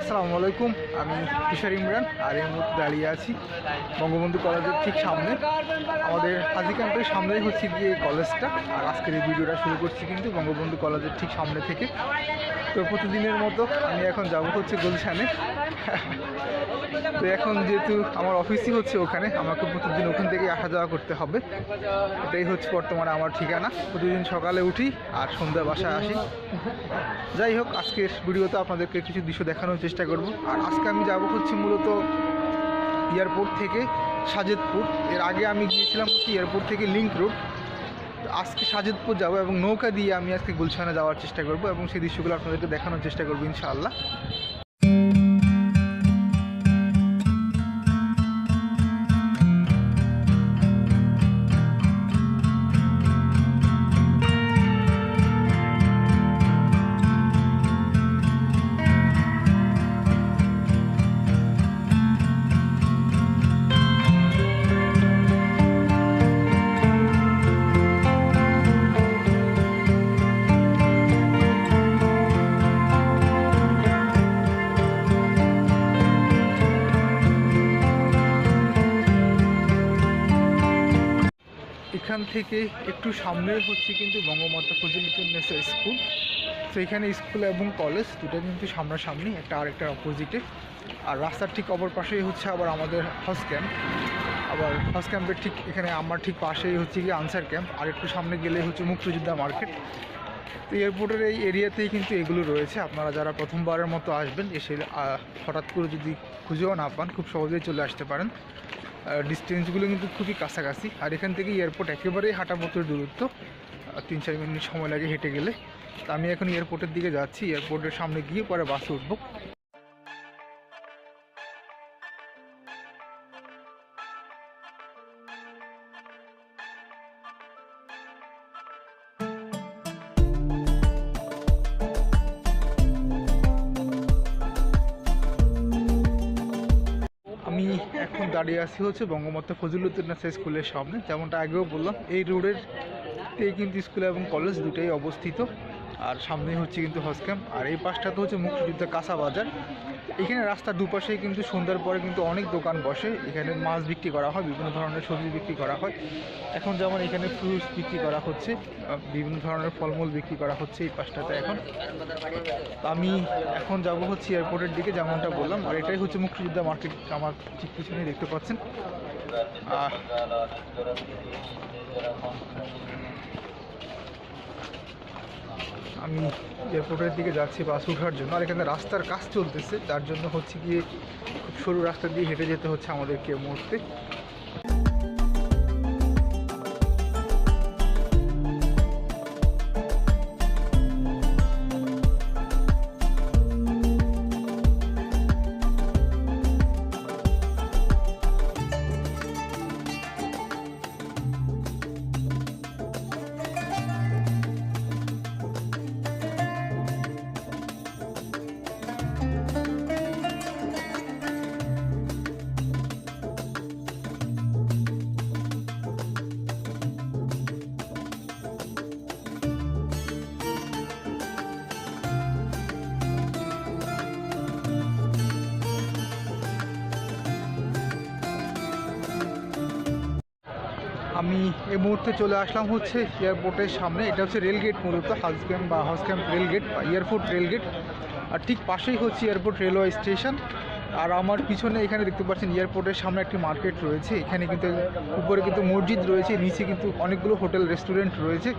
আসসালামু আলাইকুম, আমি কিশোর ইমরান, আর এই মুহূর্তে দাঁড়িয়ে আছি বঙ্গবন্ধু কলেজের ঠিক সামনে। আমাদের হাজি ক্যাম্পের সামনেই হচ্ছে গিয়ে কলেজটা, আর আজকের এই ভিডিওটা শুরু করছি কিন্তু বঙ্গবন্ধু কলেজের ঠিক সামনে থেকে। তো প্রতিদিনের মতো আমি এখন যাব হচ্ছে গুলশানে। তো এখন যেহেতু আমার অফিসই হচ্ছে ওখানে, আমাকে প্রতিদিন ওখান থেকে আসা যাওয়া করতে হবে। এটাই হচ্ছে বর্তমানে আমার ঠিকানা। প্রতিদিন সকালে উঠি আর সন্ধ্যা বাসায় আসি। যাই হোক, আজকের ভিডিওতে আপনাদেরকে কিছু দৃশ্য দেখানোর চেষ্টা করব। আর আজকে আমি যাব হচ্ছে মূলত এয়ারপোর্ট থেকে সাজেদপুর। এর আগে আমি গিয়েছিলাম হচ্ছে এয়ারপোর্ট থেকে লিঙ্ক রোড। আজকে সাজেদপুর যাব এবং নৌকা দিয়ে আমি আজকে গুলশানে যাওয়ার চেষ্টা করব এবং সেই দৃশ্যগুলো আপনাদেরকে দেখানোর চেষ্টা করব ইনশাআল্লাহ। এখান থেকে একটু সামনে হচ্ছে কিন্তু বঙ্গমাতা ফজিলুদ্দিনেসা স্কুল। তো এখানে স্কুল এবং কলেজ দুটো কিন্তু সামনাসামনি, একটা আরেকটার অপোজিটে আর রাস্তার ঠিক অপর পাশেই হচ্ছে আবার আমাদের হাউস ক্যাম্প আবার হাউস ক্যাম্পের ঠিক এখানে আমার ঠিক পাশেই হচ্ছে গিয়ে আনসার ক্যাম্প আর একটু সামনে গেলে হচ্ছে মুক্তিযোদ্ধা মার্কেট তো এয়ারপোর্টের এই এরিয়াতেই কিন্তু এগুলো রয়েছে। আপনারা যারা প্রথমবারের মতো আসবেন, এসে হঠাৎ করে যদি খুঁজেও না পান, খুব সহজেই চলে আসতে পারেন। ডিস্টেন্সগুলো কিন্তু খুবই কাছাকাছি। আর এখান থেকে এয়ারপোর্ট একেবারেই হাঁটা পথের দূরত্ব। তিন চার মিনিট সময় লাগে হেঁটে গেলে। তা আমি এখন এয়ারপোর্টের দিকে যাচ্ছি। এয়ারপোর্টের সামনে গিয়ে পরে বাসে উঠবো। দাঁড়িয়ে আছি হচ্ছে বঙ্গমাতা ফজিলুদ্দিনাসা স্কুলের সামনে। যেমনটা আগেও বললাম, এই রোডের এই কিন্তু স্কুল এবং কলেজ দুটোই অবস্থিত। আর সামনেই হচ্ছে কিন্তু হজ ক্যাম্প। আর এই পাশটা তো হচ্ছে মুক্তিযুদ্ধ কাঁচা বাজার। এখানে রাস্তার দুপাশে কিন্তু সন্ধ্যার পরে কিন্তু অনেক দোকান বসে। এখানে মাছ বিক্রি করা হয়, বিভিন্ন ধরনের সবজি বিক্রি করা হয়। এখন যেমন এখানে ফ্রুটস বিক্রি করা হচ্ছে বিভিন্ন ধরনের ফলমূল বিক্রি করা হচ্ছে এই পাশটাতে এখন। আমি এখন যাব হচ্ছে এয়ারপোর্টের দিকে, যেমনটা বললাম, আর এটাই হচ্ছে মুক্তিযোদ্ধা মার্কেট, আমার ঠিক পিছনে দেখতে পাচ্ছেন। আমি এয়ারপোর্টের দিকে যাচ্ছি বাস ওঠার জন্য। আর এখানে রাস্তার কাজ চলতেছে। তার জন্য হচ্ছে গিয়ে খুব সরু রাস্তা দিয়ে হেঁটে যেতে হচ্ছে আমাদেরকে মুহূর্তে। এই মুহূর্তে চলে আসলাম হচ্ছে এয়ারপোর্টের সামনে। এটা হচ্ছে রেলগেট মূলত, হাউস ক্যাম্প বা হাউসক্যাম্প রেলগেট বা এয়ারপোর্ট রেলগেট আর ঠিক পাশেই হচ্ছে এয়ারপোর্ট রেলওয়ে স্টেশন। আর আমার পিছনে এখানে দেখতে পাচ্ছেন এয়ারপোর্টের সামনে একটি মার্কেট রয়েছে। এখানে কিন্তু উপরে কিন্তু মসজিদ রয়েছে, নিচে কিন্তু অনেকগুলো হোটেল, রেস্টুরেন্ট রয়েছে।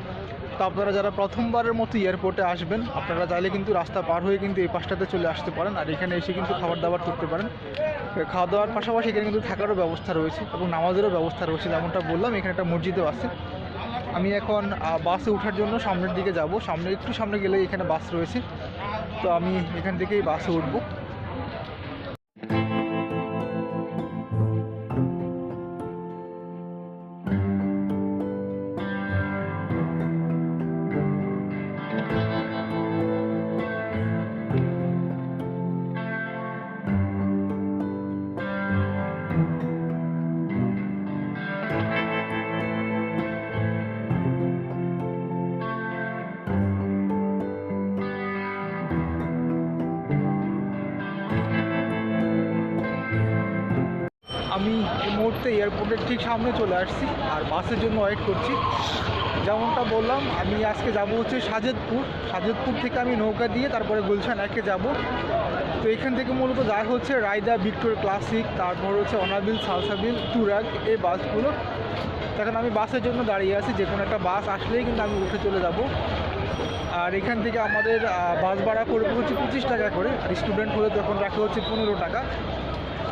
তো আপনারা যারা প্রথমবারের মতো এয়ারপোর্টে আসবেন, আপনারা চাইলে কিন্তু রাস্তা পার হয়ে কিন্তু এই পাশটাতে চলে আসতে পারেন আর এখানে এসে কিন্তু খাবার দাবার করতে পারেন। খাওয়া দাওয়ার পাশাপাশি এখানে কিন্তু থাকারও ব্যবস্থা রয়েছে এবং নামাজেরও ব্যবস্থা রয়েছে, যেমনটা বললাম, এখানে একটা মসজিদও আছে। আমি এখন বাসে ওঠার জন্য সামনের দিকে যাব, সামনে, একটু সামনে গেলে এখানে বাস রয়েছে। তো আমি এখান থেকেই বাসে উঠবো। এয়ারপোর্টের ঠিক সামনে চলে আসছি আর বাসের জন্য ওয়েট করছি। যেমনটা বললাম, আমি আজকে যাব হচ্ছে সাজেদপুর। সাজেদপুর থেকে আমি নৌকা দিয়ে তারপরে গুলশান একে যাব। তো এখান থেকে মূলত যায় হচ্ছে রায়দা ভিক্টোর ক্লাসিক, তারপর হচ্ছে অনাবিল সালসাবিল তুরাগ এই বাসগুলো। তখন আমি বাসের জন্য দাঁড়িয়ে আছি, যে কোনো একটা বাস আসলেই কিন্তু আমি উঠে চলে যাব। আর এখান থেকে আমাদের বাস ভাড়া পড়বে হচ্ছে পঁচিশ টাকা করে। আর স্টুডেন্ট হলে তখন রাখা হচ্ছে পনেরো টাকা।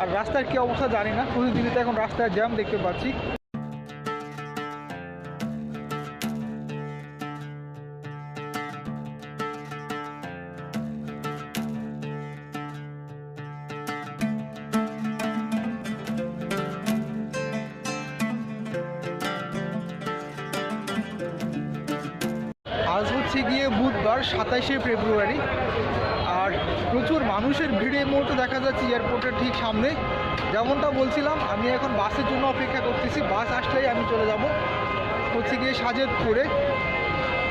আর রাস্তার কী অবস্থা জানি না। প্রতিদিনই তো এখন রাস্তায় জ্যাম দেখতে পাচ্ছি। আজ হচ্ছে গিয়ে বুধবার, সাতাইশে ফেব্রুয়ারি। মানুষের ভিড় এই মুহূর্তে দেখা যাচ্ছে এয়ারপোর্টের ঠিক সামনে। যেমনটা বলছিলাম, আমি এখন বাসের জন্য অপেক্ষা করতেছি। বাস আসলেই আমি চলে যাব হচ্ছে গিয়ে সাজেদপুরে।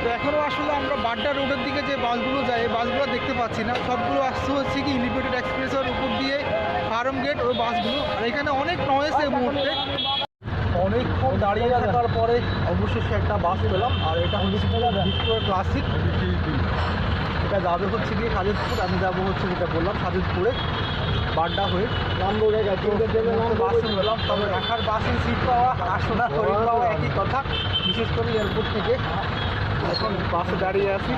তো এখনও আসলে আমরা বাড্ডা রোডের দিকে যে বাসগুলো যায়, এই বাসগুলো দেখতে পাচ্ছি না। সবগুলো আসছে হচ্ছে কি ইলিভেটেড এক্সপ্রেসের উপর দিয়ে ফার্ম গেট ওই বাসগুলো। আর এখানে অনেক নয়েস এই মুহূর্তে। অনেকক্ষণ দাঁড়িয়ে থাকার পরে অবশেষে একটা বাস পেলাম। আর এটা হচ্ছে ভিক্টোরিয়া ক্লাসিক এটা যাবে হচ্ছে গিয়ে সাজেদপুর আমি যাব হচ্ছে যেটা বললাম সাজেদপুরে বাড্ডা হয়ে। বাসে পেলাম তবে রাখার বাসে সিট পাওয়া আসোনা শরীর পাওয়া একই কথা বিশেষ করে এয়ারপোর্ট থেকে। এখন বাসে দাঁড়িয়ে আছি।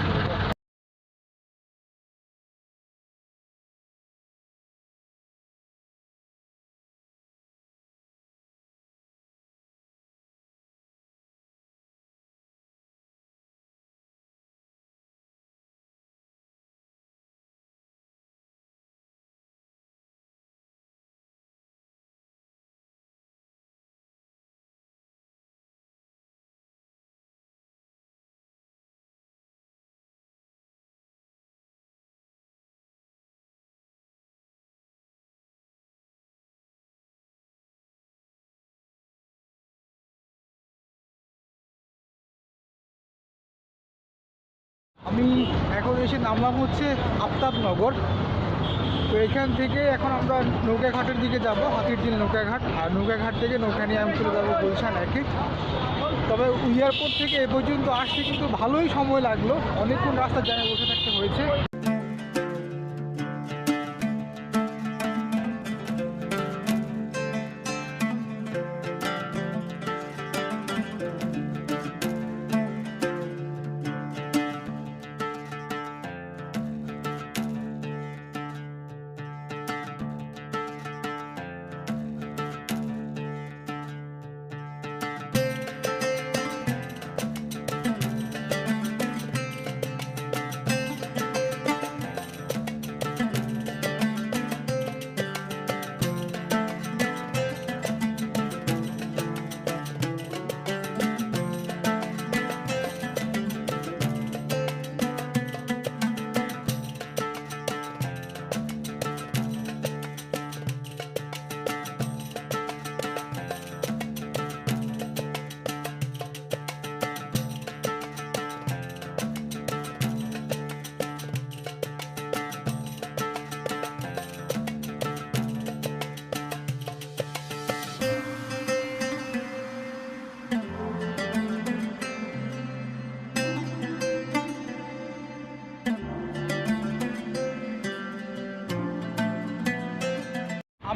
আমি এখন এসে নামলাম হচ্ছে আফতাবনগর। তো এখান থেকে এখন আমরা নৌকাঘাটের দিকে যাব, হাতিরঝিল নৌকাঘাট। আর নৌকাঘাট থেকে নৌকা নিয়ে আমি চলে যাব গুলশান একে। তবে এয়ারপোর্ট থেকে এ পর্যন্ত আসতে কিন্তু ভালোই সময় লাগল। অনেকক্ষণ রাস্তা জায়গায় বসে থাকতে হয়েছে।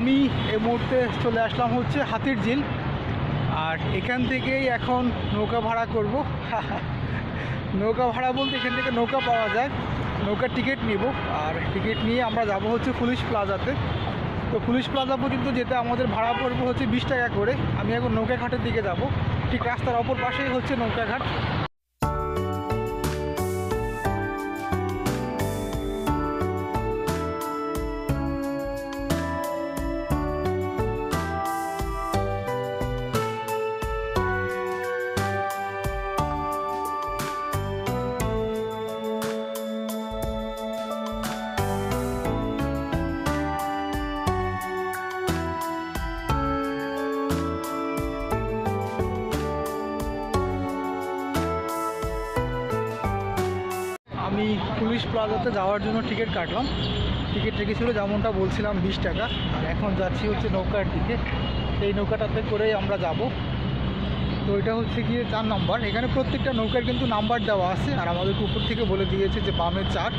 আমি এই মুহূর্তে চলে আসলাম হচ্ছে হাতির ঝিল। আর এখান থেকেই এখন নৌকা ভাড়া করব। নৌকা ভাড়া বলতে এখান থেকে নৌকা পাওয়া যায়। নৌকার টিকিট নিব। আর টিকিট নিয়ে আমরা যাব হচ্ছে পুলিশ প্লাজাতে। তো পুলিশ প্লাজা পর্যন্ত যেতে আমাদের ভাড়া পড়বে হচ্ছে বিশ টাকা করে। আমি এখন নৌকা ঘাটের দিকে যাব। ঠিক রাস্তার অপর পাশেই হচ্ছে নৌকা প্লাজাতে যাওয়ার জন্য টিকিট কাটলাম। টিকিট রেখেছিল যেমনটা বলছিলাম বিশ টাকা। আর এখন যাচ্ছি হচ্ছে নৌকার দিকে। এই নৌকাটাতে করেই আমরা যাব। তো এটা হচ্ছে গিয়ে চার নাম্বার। এখানে প্রত্যেকটা নৌকার কিন্তু নাম্বার দেওয়া আছে। আর আমাদের উপর থেকে বলে দিয়েছে যে বামের চার।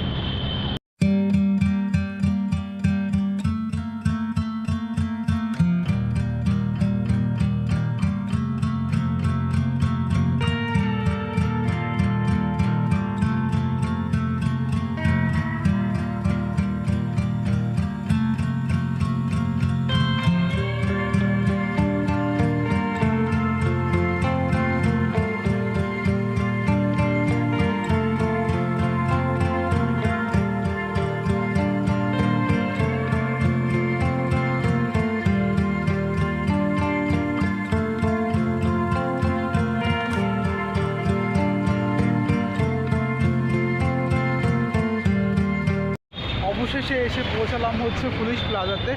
অবশেষে এসে পৌঁছালাম হচ্ছে পুলিশ প্লাজাতে।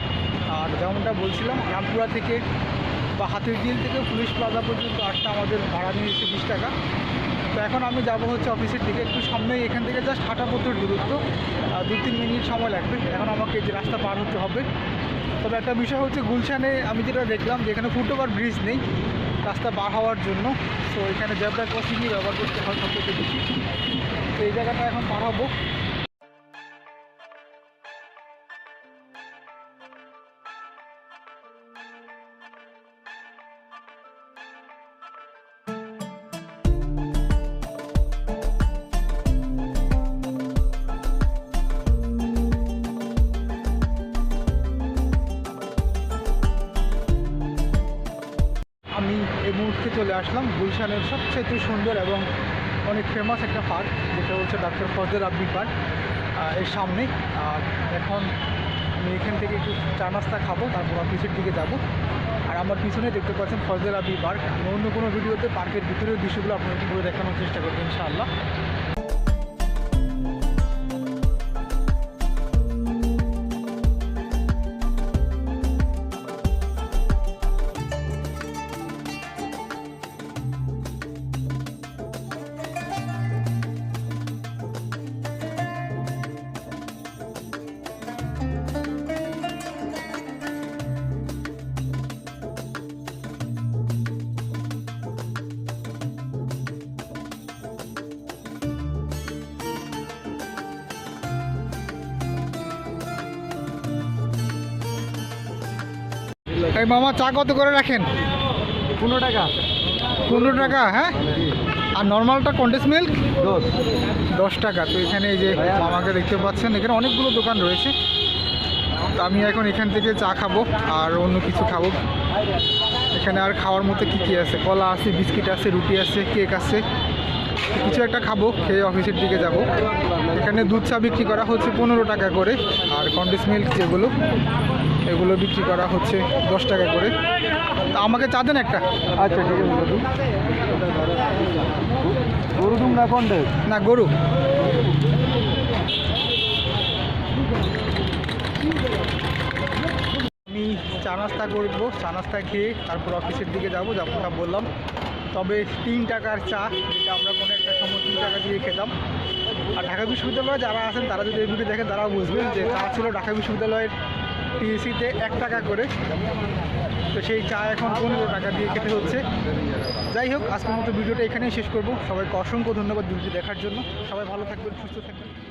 আর যেমনটা বলছিলাম রামপুরা থেকে বা হাতির ঝিল থেকে পুলিশ প্লাজা পর্যন্ত আসতে আমাদের ভাড়া নিয়েছে বিশ টাকা। তো এখন আমি যাব হচ্ছে অফিসের দিকে, একটু সামনেই, এখান থেকে জাস্ট হাঁটা পথের দূরত্ব। দু তিন মিনিট সময় লাগবে, এখন আমাকে যে রাস্তা পার হতে হবে। তবে একটা বিষয় হচ্ছে গুলশানে আমি যেটা দেখলাম যে এখানে ফুটওভার ব্রিজ নেই, রাস্তা পার হওয়ার জন্য। তো এখানে জেব্রা ক্রসিংই ব্যবহার করতে হয় সবথেকে বেশি। তো এই জায়গাটা এখন পার হব। মুহূর্তে চলে আসলাম গুলশানের সবচেয়ে সুন্দর এবং অনেক ফেমাস একটা পার্ক যেটা হচ্ছে ডাক্তার ফজল আব্দি পার্কের সামনে। আর এখন আমি এখান থেকে একটু চা নাস্তা খাব, তারপর অফিসের দিকে যাব। আর আমার পিছনে দেখতে পাচ্ছেন ফজল আবি পার্ক আমি অন্য কোনো ভিডিওতে পার্কের ভিতরের দৃশ্যগুলো আপনাদের ঘুরে দেখানোর চেষ্টা করব, ইনশাআল্লাহ। এই মামা চা কত করে রাখেন? পনেরো টাকা। পনেরো টাকা হ্যাঁ? আর নর্মালটা কন্ডেস মিল্ক? দশ। দশ টাকা। তো এখানে এই যে মামাকে দেখতে পাচ্ছেন এখানে অনেকগুলো দোকান রয়েছে। তো আমি এখন এখান থেকে চা খাব আর অন্য কিছু খাব। এখানে আর খাওয়ার মতো কী কী আছে? কলা আছে বিস্কিট আছে রুটি আছে কেক আছে। কিছু একটা খাব খেয়ে অফিসের দিকে যাব। এখানে দুধ চা বিক্রি করা হচ্ছে পনেরো টাকা করে। আর কন্ডেন্স মিল্ক যেগুলো এগুলো বিক্রি করা হচ্ছে দশ টাকা করে। তা আমাকে চা দেন একটা। আচ্ছা ঠিক আছে গরু না কন্ডে না গরু। আমি চা নাস্তা করব চা নাস্তা খেয়ে তারপর অফিসের দিকে যাব যেমনটা বললাম। তবে তিন টাকার চা যেটা আমরা কোনো একটা সময় তিন টাকা দিয়ে খেতাম। আর ঢাকা বিশ্ববিদ্যালয়ে যারা আছেন তারা যদি এই ভিডিও দেখেন তারাও বুঝবেন যে চা ছিল ঢাকা বিশ্ববিদ্যালয়ের টিএসিতে এক টাকা করে। তো সেই চা এখন পনেরো টাকা দিয়ে খেতে হচ্ছে। যাই হোক, আজকের মতো ভিডিওটা এখানেই শেষ করব। সবাইকে অসংখ্য ধন্যবাদ ভিডিওটি দেখার জন্য। সবাই ভালো থাকবেন, সুস্থ থাকবেন।